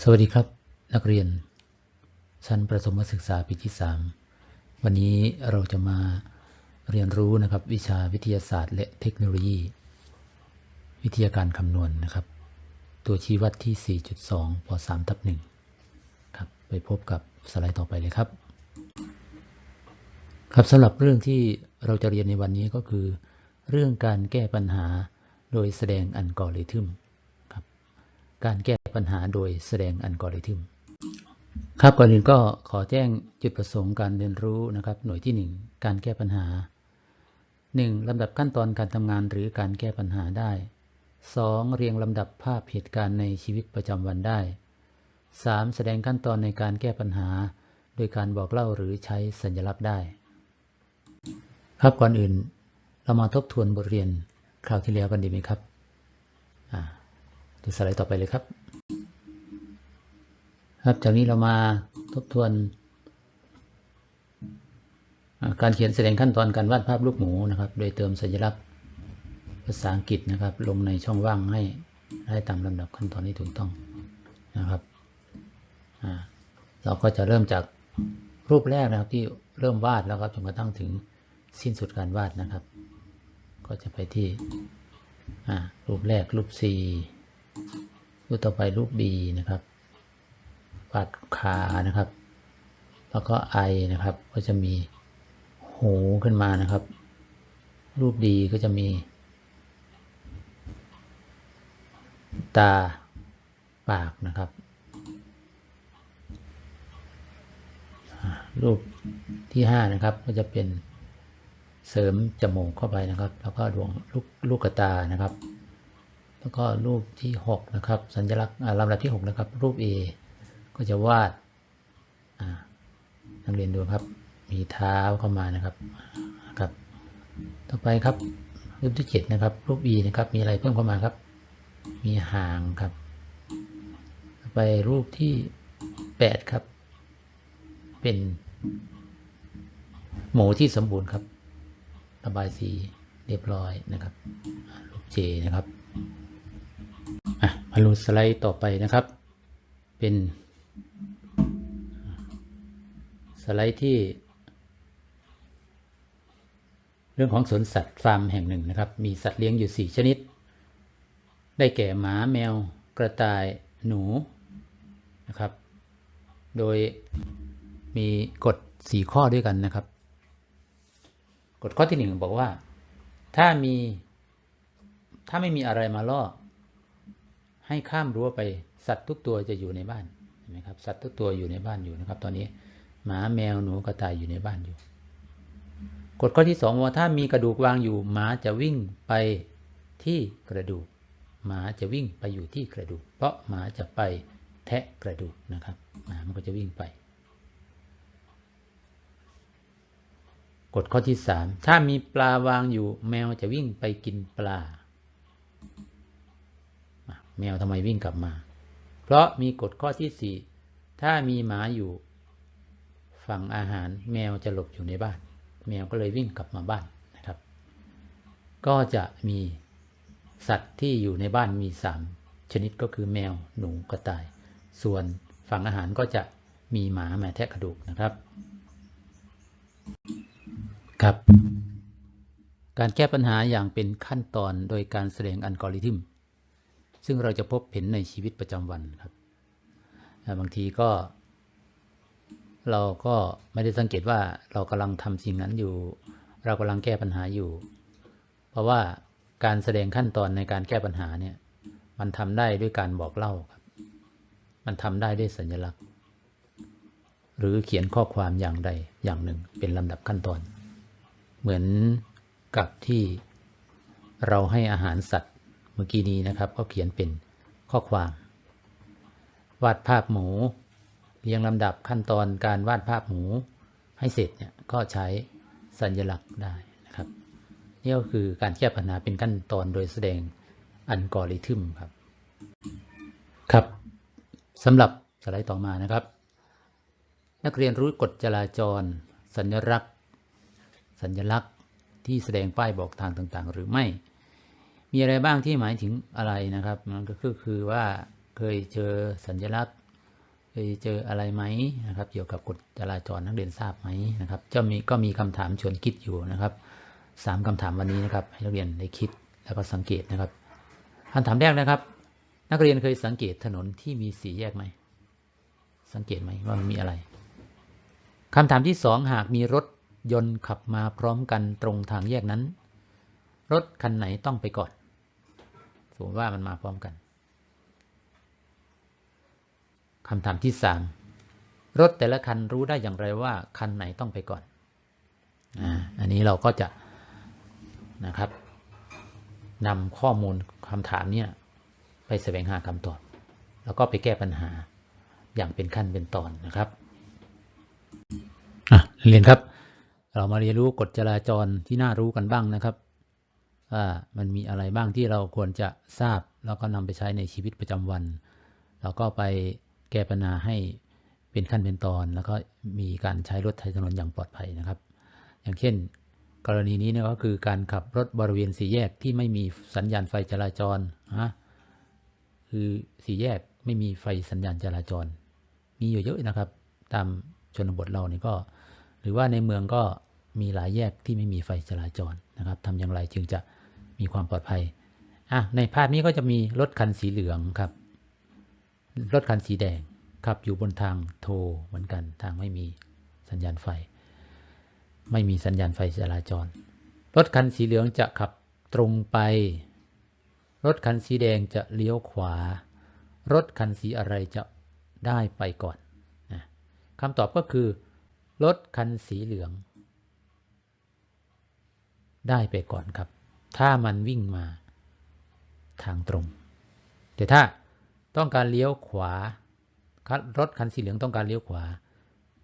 สวัสดีครับ นักเรียน ชั้นประถมศึกษาปีที่ 3 วันนี้เราจะมาเรียนรู้นะครับ วิชาวิทยาศาสตร์ และเทคโนโลยี วิทยาการคำนวณนะครับ ตัวชี้วัดที่ 4.2ป3ทับ1ครับไปพบกับสไลด์ต่อไปเลยครับ ครับสำหรับเรื่องที่เราจะเรียนในวันนี้ก็คือ เรื่องการแก้ปัญหาโดยแสดงอัลกอริทึมครับการแก้ ปัญหาโดยแสดงอัลกอริทึมครับก่อนอื่นก็ขอแจ้งจุดประสงค์การเรียนรู้นะครับ หน่วยที่ 1 การแก้ปัญหา 1. ลำดับขั้นตอนการทำงานหรือการแก้ปัญหาได้ 2. เรียงลำดับภาพเหตุการณ์ในชีวิตประจำวันได้ 3. แสดงขั้นตอนในการแก้ปัญหา โดยการบอกเล่าหรือใช้สัญลักษณ์ได้ ครับก่อนอื่น เรามาทบทวนบทเรียนคราวที่แล้วกันดีไหมครับอ่าดูสไลด์ต่อไปเลยครับ ครับจากนี้เรามาทบทวน การเขียนแสดงขั้นตอนการวาดภาพรูปหมูนะครับ โดยเติมสัญลักษณ์ภาษาอังกฤษนะครับ ลงในช่องว่างให้ได้ตามลำดับขั้นตอนที่ถูกต้องนะครับเราก็จะเริ่มจากรูปแรกนะครับที่เริ่มวาดแล้วครับจนกระทั่งถึงสิ้นสุดการวาดนะครับ ก็จะไปที่รูปแรกรูป C รูปต่อไปรูป B นะครับ วาดขานะครับ แล้วก็ไอนะครับ ก็จะมีหูขึ้นมานะครับ รูปดีก็จะมี ตา ปากนะครับ รูปที่ห้านะครับ ก็จะเป็นเสริมจมูกเข้าไปนะครับ แล้วก็ดวงลูกลูกระตานะครับ แล้วก็รูปที่หกนะครับ สัญลักษณ์ลำดับที่หกนะครับ รูป A ก็จะวาดนักเรียนดูครับ มีเท้าเข้ามานะครับครับ ต่อไปครับรูปที่เจ็ดนะครับ รูป E นะครับ มีอะไรเพิ่มเข้ามาครับ มีหางครับ ต่อไปรูปที่แปดครับ เป็นหมูที่สมบูรณ์ครับ ระบายสีเรียบร้อยนะครับ รูป J นะครับอะมาดูสไลด์ต่อไปนะครับ เป็น สไลด์ที่ เรื่องของสวนสัตว์ฟาร์มแห่งหนึ่งนะครับ มีสัตว์เลี้ยงอยู่ 4 ชนิด ได้แก่หมาแมว กระต่ายหนูนะครับ โดยมีกฎ 4 ข้อด้วยกันนะครับ กฎข้อที่ 1 บอกว่า ถ้ามีถ้าไม่มีอะไรมาล่อ ให้ข้ามรั้วไปสัตว์ทุกตัวจะอยู่ในบ้านนไหมครับ สัตว์ทุกตัวอยู่ในบ้านอยู่นะครับ ตอนนี้ หมาแมวหนูกระต่ายอยู่ในบ้านอยู่ กฎข้อที่สองว่าถ้ามีกระดูกวางอยู่ หมาจะวิ่งไปที่กระดูก หมาจะวิ่งไปอยู่ที่กระดูก เพราะหมาจะไปแทะกระดูกนะครับหมามันก็จะวิ่งไปกฎข้อที่สามถ้ามีปลาวางอยู่ แมวจะวิ่งไปกินปลา แมวทำไมวิ่งกลับมา เพราะมีกฎข้อที่สี่ถ้ามีหมาอยู่ ฝั่งอาหารแมวจะหลบอยู่ในบ้าน แมวก็เลยวิ่งกลับมาบ้านนะครับ ก็จะมีสัตว์ที่อยู่ในบ้านมีสามชนิดก็คือแมวหนูกระต่าย ส่วนฝั่งอาหารก็จะมีหมามาแทะกระดูกนะครับ ครับ การแก้ปัญหาอย่างเป็นขั้นตอนโดยการแสดงอัลกอริทึม ซึ่งเราจะพบเห็นในชีวิตประจำวันครับ บางทีก็ เราก็ไม่ได้สังเกตว่าเรากำลังทำสิ่งนั้นอยู่ เรากำลังแก้ปัญหาอยู่ เพราะว่าการแสดงขั้นตอนในการแก้ปัญหาเนี่ย มันทำได้ด้วยการบอกเล่าครับ มันทำได้ด้วยสัญลักษณ์ หรือเขียนข้อความอย่างใดอย่างหนึ่งเป็นลำดับขั้นตอน เหมือนกับที่เราให้อาหารสัตว์เมื่อกี้นี้นะครับ ก็เขียนเป็นข้อความ วาดภาพหมู เรียงลำดับขั้นตอนการวาดภาพหมูให้เสร็จเนี่ยก็ใช้สัญลักษณ์ได้นะครับนี่ก็คือการแก้ปัญหาเป็นขั้นตอนโดยแสดงอัลกอริทึมครับ ครับสำหรับสไลด์ต่อมานะครับ นักเรียนรู้กฎจราจร สัญลักษณ์ สัญลักษณ์ที่แสดงป้ายบอกทางต่างๆ หรือไม่ มีอะไรบ้างที่หมายถึงอะไรนะครับมันก็คือคือว่าเคยเจอสัญลักษณ์ เคยเจออะไรไหมนะครับ เกี่ยวกับกฎจราจรนักเรียนทราบไหมนะครับจะมีก็มีคำถามชวนคิดอยู่นะครับสามคำถามวันนี้นะครับ ให้นักเรียนได้คิดแล้วก็สังเกตนะครับคำถามแรกนะครับ นักเรียนเคยสังเกตถนนที่มีสีแยกไหมสังเกตไหมว่ามันมีอะไรคำถามที่สองหากมีรถยนต์ขับมาพร้อมกันตรงทางแยกนั้น รถคันไหนต้องไปก่อนสมมติว่ามันมาพร้อมกัน คำถามที่สามรถแต่ละคันรู้ได้อย่างไรว่า คันไหนต้องไปก่อนอันนี้เราก็จะนะครับนำข้อมูลคำถามเนี่ยไปแสวงหาคำตอบ แล้วก็ไปแก้ปัญหาอย่างเป็นขั้นเป็นตอนนะครับเรียนครับ เรามาเรียนรู้กฎจราจรที่น่ารู้กันบ้างนะครับว่ามันมีอะไรบ้างที่เราควรจะทราบ แล้วก็นำไปใช้ในชีวิตประจำวันเราก็ไป แก้ปัญหาให้เป็นขั้นเป็นตอน แล้วก็มีการใช้รถใช้ถนนอย่างปลอดภัยนะครับ อย่างเช่น กรณีนี้เนี่ยก็คือการขับรถบริเวณสี่แยกที่ไม่มีสัญญาณไฟจราจรนะคือสี่แยกไม่มีไฟสัญญาณจราจร มีอยู่เยอะนะครับ ตามชนบทเรานี่ก็ หรือว่าในเมืองก็มีหลายแยกที่ไม่มีไฟจราจรนะครับทำอย่างไรจึงจะมีความปลอดภัยอะในภาพนี้ก็จะมีรถคันสีเหลืองครับ รถคันสีแดงขับอยู่บนทางโทเหมือนกันทางไม่มีสัญญาณไฟ ไม่มีสัญญาณไฟจราจร รถคันสีเหลืองจะขับตรงไป รถคันสีแดงจะเลี้ยวขวา รถคันสีอะไรจะได้ไปก่อนนะคำตอบก็คือ รถคันสีเหลือง ได้ไปก่อนครับ ถ้ามันวิ่งมาทางตรง แต่ถ้า ต้องการเลี้ยวขวา รถคันสีเหลืองต้องการเลี้ยวขวา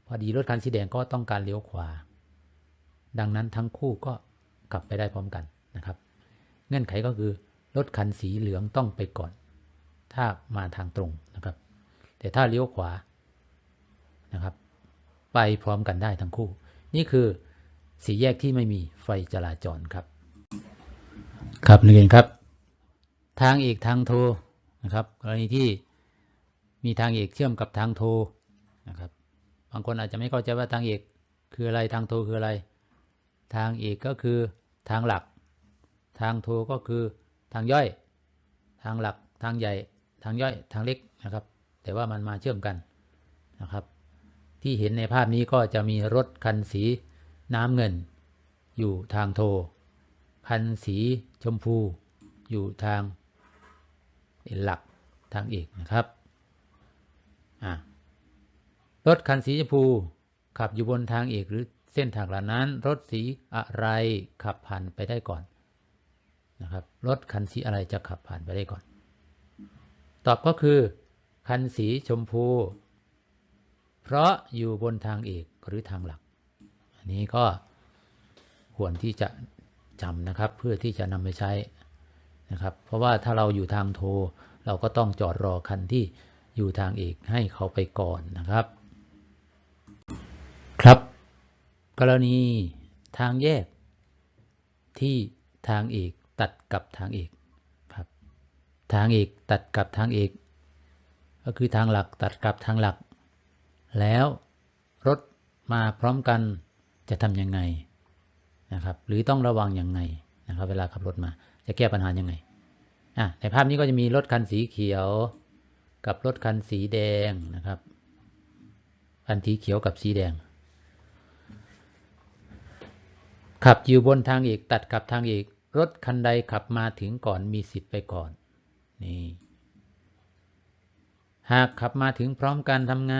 พอดีรถคันสีแดงก็ต้องการเลี้ยวขวา ดังนั้นทั้งคู่ก็กลับไปได้พร้อมกันนะครับ เงื่อนไขก็คือรถคันสีเหลืองต้องไปก่อน ถ้ามาทางตรงนะครับ แต่ถ้าเลี้ยวขวานะครับ ไปพร้อมกันได้ทั้งคู่ นี่คือสีแยกที่ไม่มีไฟจราจรครับ ครับนักเรียนครับ ทางเอกทางโท นะครับกรณีที่มีทางเอกเชื่อมกับทางโทนะครับบางคนอาจจะไม่เข้าใจว่าทางเอกคืออะไรทางโทคืออะไร ทางเอกก็คือทางหลัก ทางโทก็คือทางย่อย ทางหลัก ทางใหญ่ ทางย่อย ทางเล็กนะครับ แต่ว่ามันมาเชื่อมกันนะครับ ที่เห็นในภาพนี้ก็จะมีรถคันสีน้ำเงิน อยู่ทางโท คันสีชมพู อยู่ทาง หลักทางเอกนะครับรถคันสีชมพูขับอยู่บนทางเอกหรือเส้นทางเหล่านั้น รถสีอะไรขับผ่านไปได้ก่อนนะครับรถคันสีอะไรจะขับผ่านไปได้ก่อน ตอบก็คือ คันสีชมพู เพราะอยู่บนทางเอกหรือทางหลัก อันนี้ก็ควรที่จะจำนะครับเพื่อที่จะนำไปใช้ นะครับ เพราะว่าถ้าเราอยู่ทางโทเราก็ต้องจอดรอคันที่อยู่ทางเอกให้เขาไปก่อนนะครับ ครับ กรณีทางแยกที่ทางเอกตัดกับทางเอกครับ ทางเอกตัดกับทางเอก ก็คือทางหลักตัดกับทางหลัก แล้วรถมาพร้อมกันจะทำยังไงนะครับ หรือต้องระวังยังไงนะครับ เวลาขับรถมา จะแก้ปัญหายังไงอะในภาพนี้ก็จะมีรถคันสีเขียว กับรถคันสีแดงนะครับ คันสีเขียวกับสีแดง ขับอยู่บนทางเอกตัดกับทางเอกรถคันใดขับมาถึงก่อนมีสิทธิ์ไปก่อนนี่หากขับมาถึงพร้อมกันทำไง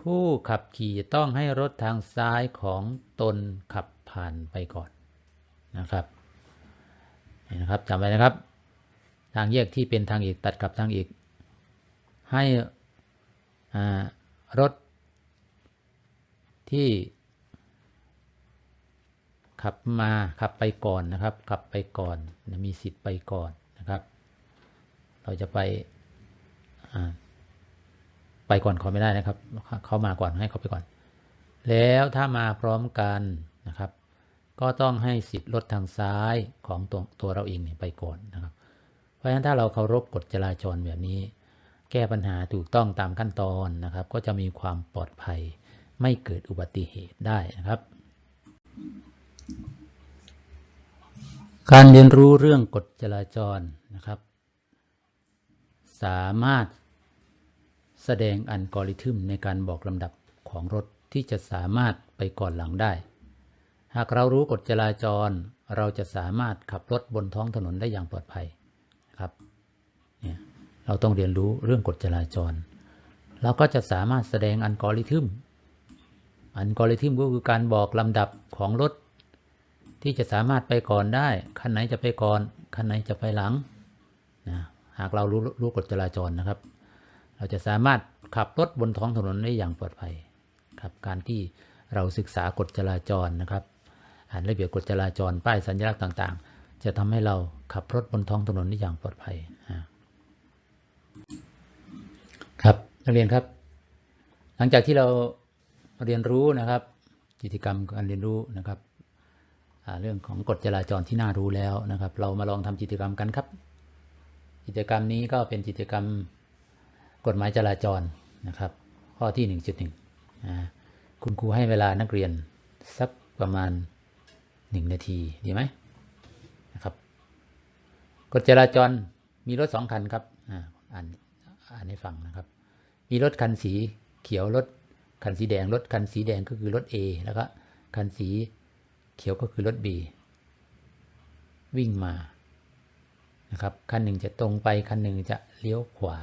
ผู้ขับขี่ต้องให้รถทางซ้ายของตนขับผ่านไปก่อนนะครับ นะครับจำไว้นะครับ ทางแยกที่เป็นทางเอกตัดกับทางเอกให้รถที่ขับมาขับไปก่อนนะครับ ขับไปก่อนมีสิทธิ์ไปก่อนนะครับ เราจะไปไปก่อนเขาไม่ได้นะครับเขามาก่อนให้เขาไปก่อน แล้วถ้ามาพร้อมกันนะครับ ก็ต้องให้สิทธิ์รถทางซ้ายของตัวตัวเราเองไปก่อนนะครับ เพราะฉะนั้นถ้าเราเคารพกฎจราจรแบบนี้ แก้ปัญหาถูกต้องตามขั้นตอนนะครับ ก็จะมีความปลอดภัยไม่เกิดอุบัติเหตุได้นะครับ การเรียนรู้เรื่องกฎจราจรนะครับ สามารถแสดงอัลกอริทึมในการบอกลำดับของรถที่จะสามารถไปก่อนหลังได้ หากเรารู้กฎจราจร เราจะสามารถขับรถบนท้องถนนได้อย่างปลอดภัยครับเนี่ยเราต้องเรียนรู้เรื่องกฎจราจร เราก็จะสามารถแสดงอัลกอริทึมอัลกอริทึมก็คือการบอกลำดับของรถ ที่จะสามารถไปก่อนได้คันไหนจะไปก่อนคันไหนจะไปหลังนะหากเรารู้รู้กฎจราจรนะครับ เราจะสามารถขับรถบนท้องถนนได้อย่างปลอดภัยครับการที่เราศึกษากฎจราจรนะครับ ระเบียบกฎจราจรป้ายสัญลักษณ์ต่างๆ จะทำให้เราขับรถบนท้องถนนได้อย่างปลอดภัยครับนักเรียนครับ หลังจากที่เราเรียนรู้นะครับกิจกรรมการเรียนรู้นะครับเรื่องของกฎจราจรที่น่ารู้แล้วนะครับ เรามาลองทำกิจกรรมกันครับ กิจกรรมนี้ก็เป็นกิจกรรมกฎหมายจราจรนะครับ ข้อที่ 1.1อ่าคุณครูให้เวลานักเรียนสักประมาณ 1 นาทีดีไหมนะครับกฎจราจรมีรถสองคันครับอ่าอ่านอ่านให้ฟังนะครับ มีรถคันสีเขียวรถคันสีแดงรถคันสีแดงก็คือรถ A แล้วก็คันสีเขียวก็คือรถ B วิ่งมานะครับคันหนึ่งจะตรงไปคันหนึ่งจะเลี้ยวขวา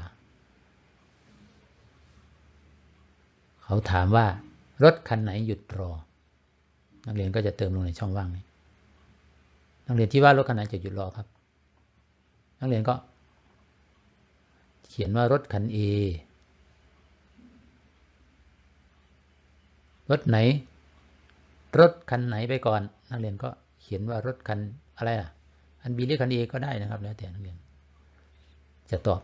เขาถามว่ารถคันไหนหยุดรอ นักเรียนก็จะเติมลงในช่องว่างนี้ นักเรียนที่ว่ารถคันไหนจะหยุดรอครับ นักเรียนก็ เขียนว่ารถคัน A รถไหน รถคันไหนไปก่อน นักเรียนก็เขียนว่ารถคันอะไรอะ คัน B หรือคัน A ก็ได้นะครับ แล้วแต่นักเรียน จะตอบ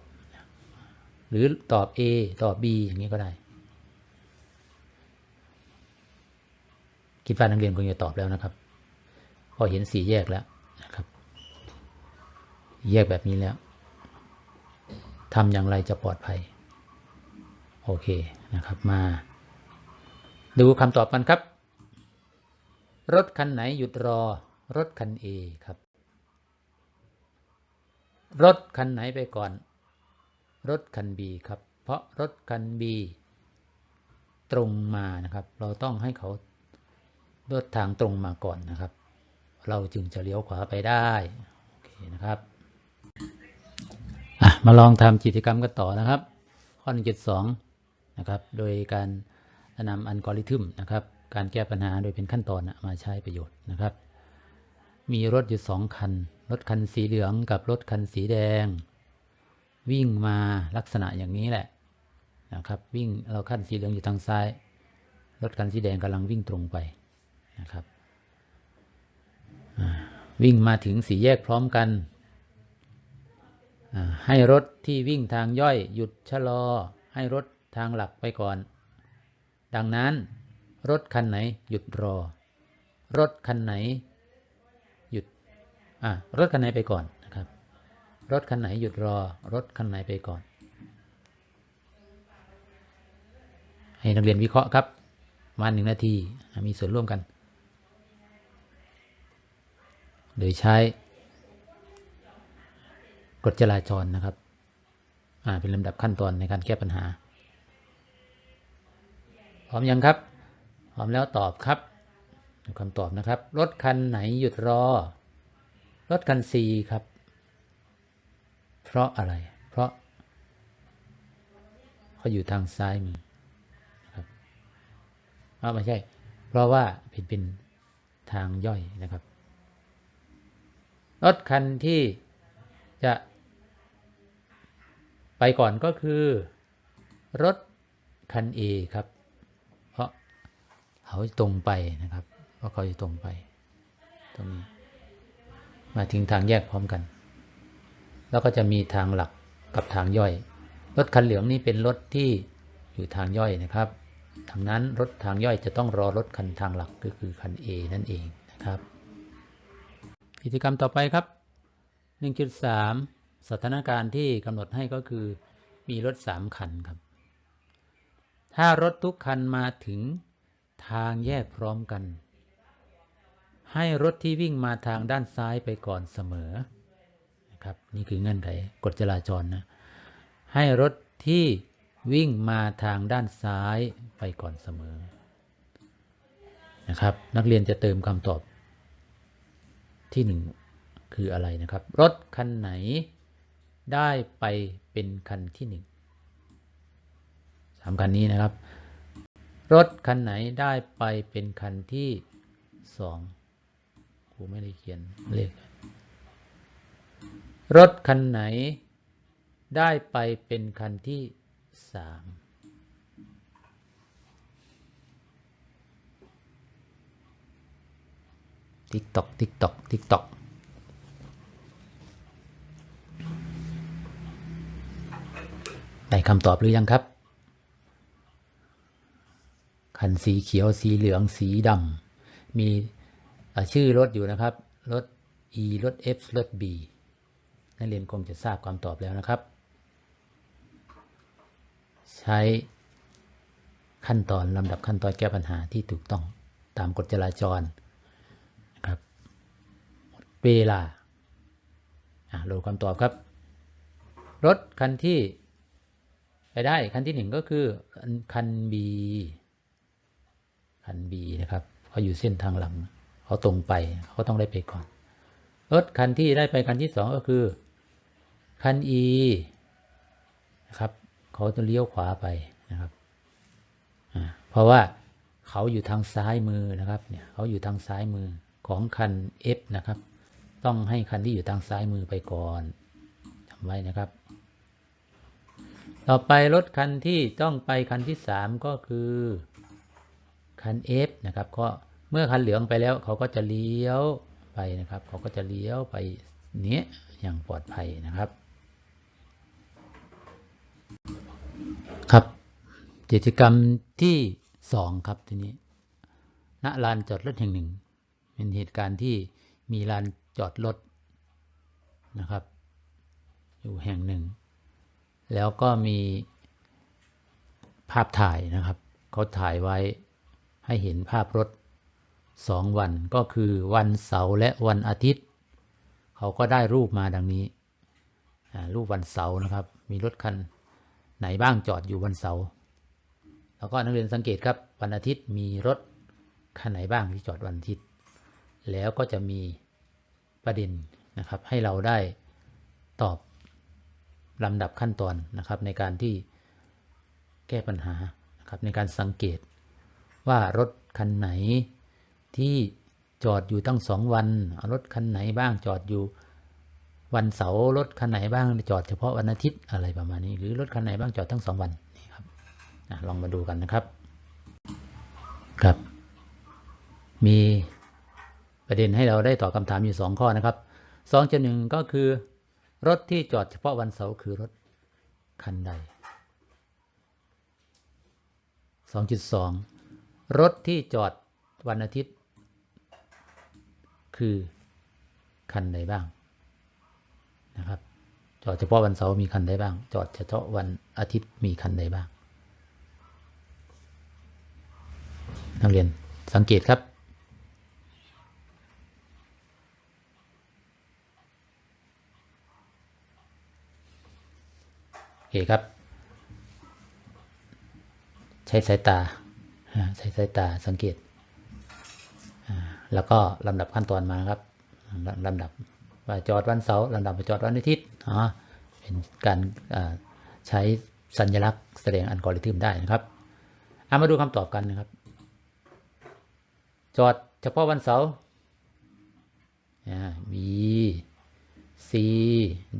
หรือตอบ A ตอบ B อย่างนี้ก็ได้ คิดว่านักเรียนคงจะตอบแล้วนะครับพอเห็นสี่แยกแล้วนะครับ แยกแบบนี้แล้วทำอย่างไรจะปลอดภัย โอเคนะครับมา ดูคำตอบกันครับ รถคันไหนหยุดรอ รถคัน A ครับ รถคันไหนไปก่อน รถคัน B ครับ เพราะรถคัน B ตรงมานะครับ เราต้องให้เขา รถทางตรงมาก่อนนะครับ เราจึงจะเลี้ยวขวาไปได้โอเคนะครับมาลองทำกิจกรรมกันต่อนะครับ ข้อ 1.2 นะครับ โดยการนำอัลกอริทึมนะครับ การแก้ปัญหาโดยเป็นขั้นตอนมาใช้ประโยชน์นะครับ มีรถอยู่สองคัน รถคันสีเหลืองกับรถคันสีแดง วิ่งมาลักษณะอย่างนี้แหละนะครับ วิ่งเราคันสีเหลืองอยู่ทางซ้าย รถคันสีแดงกำลังวิ่งตรงไป นะครับวิ่งมาถึงสี่แยกพร้อมกัน ให้รถที่วิ่งทางย่อยหยุดชะลอ ให้รถทางหลักไปก่อน ดังนั้น รถคันไหนหยุดรอ รถคันไหนหยุดรถคันไหนไปก่อนนะครับ รถคันไหนหยุดรอ รถคันไหนไปก่อน ให้นักเรียนวิเคราะห์ครับมาหนึ่งนาทีมีส่วนร่วมกัน โดยใช้กฎจราจรนะครับอ่าเป็นลำดับขั้นตอนในการแก้ปัญหา พร้อมยังครับ พร้อมแล้วตอบครับคำตอบนะครับ รถคันไหนหยุดรอ รถคัน C ครับ เพราะอะไร เพราะเขาอยู่ทางซ้ายมือครับอ้าไม่ใช่ เพราะว่าเป็นเป็นทางย่อยนะครับ รถคันที่จะไปก่อนก็คือ รถคัน A ครับ เพราะเขาตรงไปนะครับ เพราะเขาจะตรงไป ตรงนี้ มาถึงทางแยกพร้อมกัน แล้วก็จะมีทางหลักกับทางย่อย รถคันเหลืองนี่เป็นรถที่อยู่ทางย่อยนะครับดังนั้นรถทางย่อยจะต้องรอรถคันทางหลักก็คือคัน A นั่นเองนะครับ กิจกรรมต่อไปครับ 1.3 สถานการณ์ที่กำหนดให้ก็คือ มีรถสามคันครับ ถ้ารถทุกคันมาถึงทางแยกพร้อมกัน ให้รถที่วิ่งมาทางด้านซ้ายไปก่อนเสมอนะครับนี่คือเงื่อนไขกฎจราจรนะ ให้รถที่วิ่งมาทางด้านซ้ายไปก่อนเสมอนะครับ นักเรียนจะเติมคำตอบ ที่ 1 คืออะไรนะครับ รถคันไหนได้ไปเป็นคันที่ 1 3 คันนี้นะครับ รถคันไหนได้ไปเป็นคันที่ 2ครูไม่ได้เขียนเลขรถคันไหนได้ไปเป็นคันที่ 3 ติ๊กตอกติ๊กตอกติ๊กตอกได้คำตอบหรือยังครับ คันสีเขียวสีเหลืองสีดำมีชื่อรถอยู่นะครับ รถ E รถ F รถ B นักเรียนคงจะทราบคำตอบแล้วนะครับ ใช้ขั้นตอนลำดับขั้นตอนแก้ปัญหาที่ถูกต้องตามกฎจราจร เวลาอะโหลดคำตอบครับ รถคันที่ ไปได้คันที่หนึ่งก็คือคัน B คัน B นะครับเขาอยู่เส้นทางหลังเขาตรงไปเขาต้องได้ไปก่อน รถคันที่ได้ไปคันที่สองก็คือคัน E นะครับเขาจะเลี้ยวขวาไปนะครับเพราะว่าเขาอยู่ทางซ้ายมือนะครับเนี่ยเขาอยู่ทางซ้ายมือของคัน F นะครับ ต้องให้คันที่อยู่ทางซ้ายมือไปก่อนจำไว้นะครับ ต่อไปรถคันที่ต้องไปคันที่สามก็คือคัน F นะครับก็เมื่อคันเหลืองไปแล้วเขาก็จะเลี้ยวไปนะครับ เขาก็จะเลี้ยวไปเนี้ยอย่างปลอดภัยนะครับ ครับกิจกรรมที่สองครับทีนี้ณลานจอดรถแห่งหนึ่ง เป็นเหตุการณ์ที่มีลาน จอดรถนะครับ อยู่แห่งหนึ่ง แล้วก็มีภาพถ่ายนะครับ เขาถ่ายไว้ให้เห็นภาพรถสองวันก็คือวันเสาร์และวันอาทิตย์ เขาก็ได้รูปมาดังนี้ รูปวันเสาร์นะครับ มีรถคันไหนบ้างจอดอยู่วันเสาร์แล้วก็นักเรียนสังเกตครับวันอาทิตย์มีรถคันไหนบ้างที่จอดวันอาทิตย์ แล้วก็จะมี ประเด็นนะครับ ให้เราได้ตอบลำดับขั้นตอนนะครับ ในการที่แก้ปัญหานะครับในการสังเกตว่ารถคันไหนที่จอดอยู่ตั้งสองวันรถคันไหนบ้างจอดอยู่วันเสาร์รถคันไหนบ้างจอดเฉพาะวันอาทิตย์อะไรประมาณนี้ หรือรถคันไหนบ้างจอดทั้งสองวันนี่ครับลองมาดูกันนะครับครับ มี ประเด็นให้เราได้ตอบคำถามอยู่สองข้อนะครับสองจุดหนึ่งก็คือ รถที่จอดเฉพาะวันเสาร์คือรถคันใดสองจุดสองรถที่จอดวันอาทิตย์ คือคันใดบ้างนะครับ จอดเฉพาะวันเสาร์มีคันใดบ้าง จอดเฉพาะวันอาทิตย์มีคันใดบ้างนักเรียนสังเกตครับ เคครับ ใช้สายตาใช้สายตาสังเกต แล้วก็ลำดับขั้นตอนมาครับลำดับว่าจอดวันเสาร์ลำดับไปจอดวันอาทิตย์อ๋อเป็นการใช้สัญลักษณ์แสดงอัลกอริทึมได้นะครับเอามาดูคำตอบกันนะครับ จอดเฉพาะวันเสาร์ B C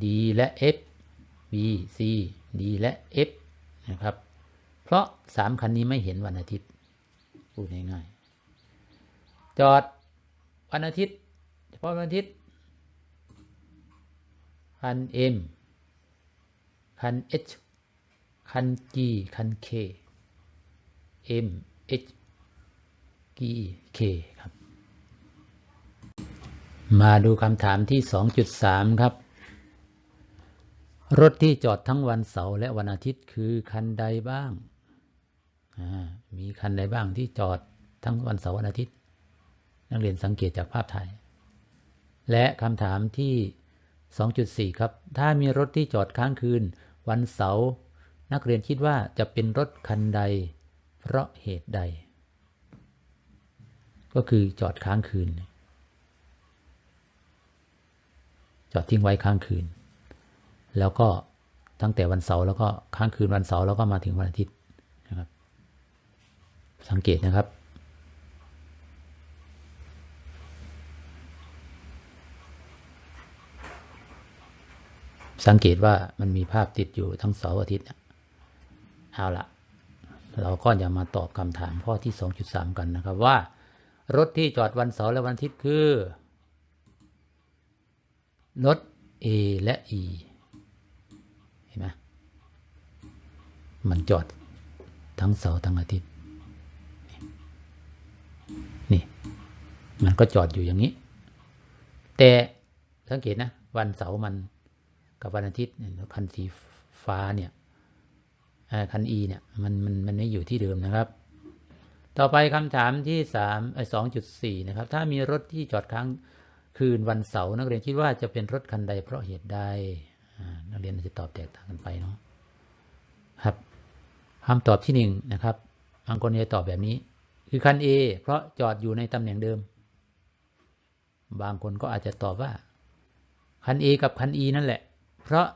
D และ F B C D และ F นะครับ เพราะสามคันนี้ไม่เห็นวันอาทิตย์ พูดง่ายๆ จอดวันอาทิตย์ เฉพาะวันอาทิตย์ คัน M คัน H คัน G คัน K M H G K ครับ มาดูคำถามที่ 2.3 ครับ รถที่จอดทั้งวันเสาร์และวันอาทิตย์คือคันใดบ้าง มีคันใดบ้างที่จอดทั้งวันเสาร์วันอาทิตย์ นักเรียนสังเกตจากภาพถ่าย และคำถามที่ 2.4 ครับ ถ้ามีรถที่จอดค้างคืน วันเสาร์นักเรียนคิดว่าจะเป็นรถคันใด เพราะเหตุใด ก็คือจอดค้างคืน จอดทิ้งไว้ค้างคืน แล้วก็ตั้งแต่วันเสาร์แล้วก็ค้างคืนวันเสาร์แล้วก็มาถึงวันอาทิตย์นะครับ สังเกตนะครับ สังเกตว่ามันมีภาพติดอยู่ทั้งเสาร์อาทิตย์เนี่ยเอาละเราก็จะมาตอบคำถามข้อที่ 2.3 กันนะครับว่า รถที่จอดวันเสาร์และวันอาทิตย์คือรถ A และ E เห็นไหม มันจอดทั้งเสาร์ทั้งอาทิตย์นี่ มันก็จอดอยู่อย่างนี้ แต่สังเกตนะ วันเสาร์มันกับวันอาทิตย์คันสีฟ้าเนี่ยคัน E เนี่ยมันมันมันไม่อยู่ที่เดิมนะครับ ต่อไปคำถามที่สามสองจุดสี่นะครับ ถ้ามีรถที่จอดค้างคืนวันเสาร์นักเรียนคิดว่าจะเป็นรถคันใดเพราะเหตุใดนักเรียนจะตอบแตกต่างกันไปเนาะครับ คำตอบที่หนึ่งนะครับบางคนจะตอบแบบนี้ คือคัน A เพราะจอดอยู่ในตำแหน่งเดิม บางคนก็อาจจะตอบว่า คัน A กับคัน E นั่นแหละ เพราะ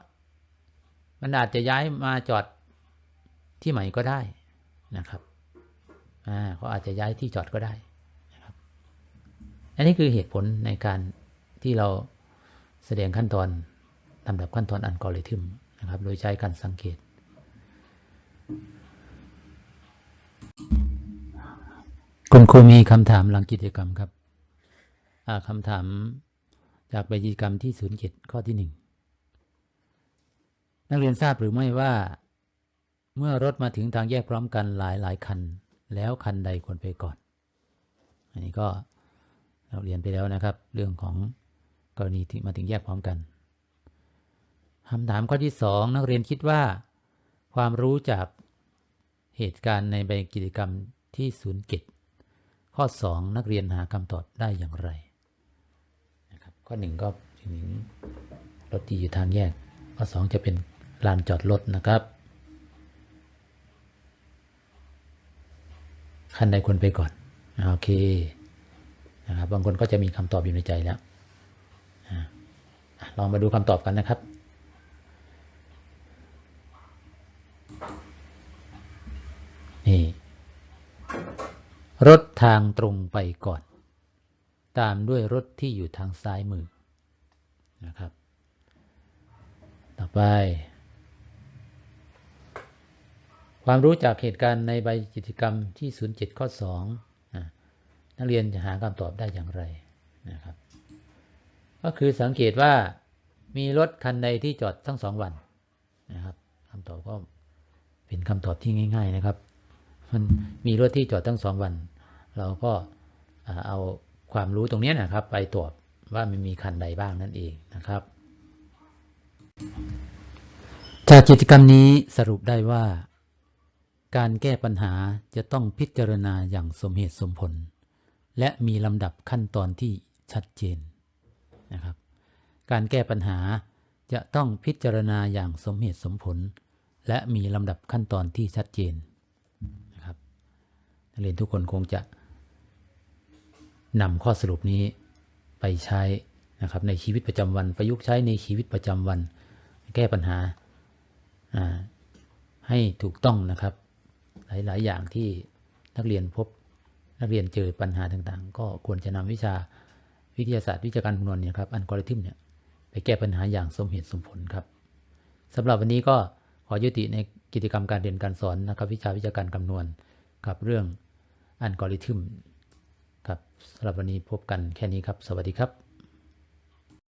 มันอาจจะย้ายมาจอดที่ใหม่ก็ได้นะครับอ่าเขาอาจจะย้ายที่จอดก็ได้นะครับ อันนี้คือเหตุผลในการที่เราแสดงขั้นตอนลำดับขั้นตอนอัลกอริทึมนะครับ โดยใช้การสังเกต คุณครูมีคำถามหลังกิจกรรมครับคำถามจากใบกิจกรรมที่ 07 ข้อที่หนึ่งนักเรียนทราบหรือไม่ว่า เมื่อรถมาถึงทางแยกพร้อมกันหลายหลายคัน แล้วคันใดควรไปก่อน อันนี้ก็เราเรียนไปแล้วนะครับ เรื่องของกรณีที่มาถึงแยกพร้อมกันคำถามข้อที่สองนักเรียนคิดว่า ความรู้จากเหตุการณ์ในใบกิจกรรมที่ศูนย์เกต ข้อ 2 นักเรียนหาคำตอบได้อย่างไรนะครับข้อ 1 ก็ถึงรถที่อยู่ทางแยก ข้อ 2 จะเป็นลานจอดรถนะครับคันใดควรไปก่อนโอเคนะครับบางคนก็จะมีคำตอบอยู่ในใจแล้วลองมาดูคำตอบกันนะครับ นี่ รถทางตรงไปก่อน ตามด้วยรถที่อยู่ทางซ้ายมือนะครับ ต่อไป ความรู้จากเหตุการณ์ในใบกิจกรรมที่ 07 ข้อ2นะนักเรียนจะหาคำตอบได้อย่างไรนะครับ ก็คือสังเกตว่ามีรถคันใดที่จอดทั้งสองวันนะครับคำตอบก็เป็นคำตอบที่ง่าย ๆ นะครับ มันมีรถที่จอดทั้งสองวัน เราก็เอาความรู้ตรงนี้นะครับ ไปตรวจว่ามันมีคันใดบ้างนั่นเองนะครับ จากกิจกรรมนี้สรุปได้ว่า การแก้ปัญหาจะต้องพิจารณาอย่างสมเหตุสมผล และมีลำดับขั้นตอนที่ชัดเจนนะครับ การแก้ปัญหาจะต้องพิจารณาอย่างสมเหตุสมผล และมีลำดับขั้นตอนที่ชัดเจน นักเรียนทุกคนคงจะนำข้อสรุปนี้ไปใช้นะครับในชีวิตประจำวัน ประยุกต์ใช้ในชีวิตประจำวัน แก้ปัญหาให้ถูกต้องนะครับ หลายๆ อย่างที่นักเรียนพบนักเรียนเจอปัญหาต่างๆ ก็ควรจะนำวิชาวิทยาศาสตร์วิชาการคำนวณเนี่ยครับอัลกอริทึมเนี่ยไปแก้ปัญหาอย่างสมเหตุสมผลครับสำหรับวันนี้ก็ขอยุติในกิจกรรมการเรียนการสอนนะครับ วิชาวิชาการคำนวณกับเรื่อง อัลกอริทึมครับสำหรับวันนี้พบกันแค่นี้ครับ สวัสดีครับ